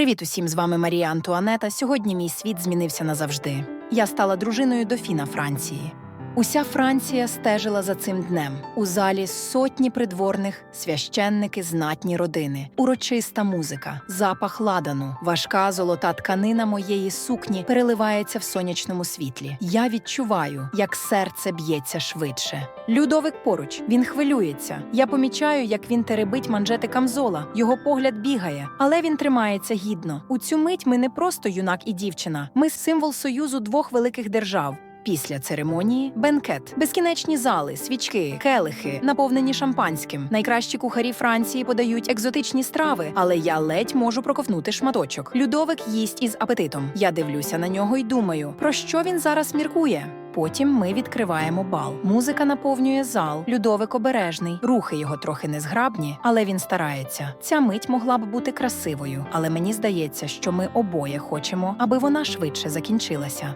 Привіт усім, з вами Марія Антуанета. Сьогодні мій світ змінився назавжди. Я стала дружиною дофіна Франції. Уся Франція стежила за цим днем. У залі сотні придворних, священники, знатні родини, урочиста музика, запах ладану, важка золота тканина моєї сукні переливається в сонячному світлі. Я відчуваю, як серце б'ється швидше. Людовик поруч, він хвилюється. Я помічаю, як він теребить манжети камзола. Його погляд бігає, але він тримається гідно. У цю мить ми не просто юнак і дівчина. Ми символ союзу двох великих держав. Після церемонії бенкет, безкінечні зали, свічки, келихи, наповнені шампанським. Найкращі кухарі Франції подають екзотичні страви, але я ледь можу проковтнути шматочок. Людовик їсть із апетитом. Я дивлюся на нього і думаю, про що він зараз міркує. Потім ми відкриваємо бал. Музика наповнює зал. Людовик обережний. Рухи його трохи незграбні, але він старається. Ця мить могла б бути красивою, але мені здається, що ми обоє хочемо, аби вона швидше закінчилася.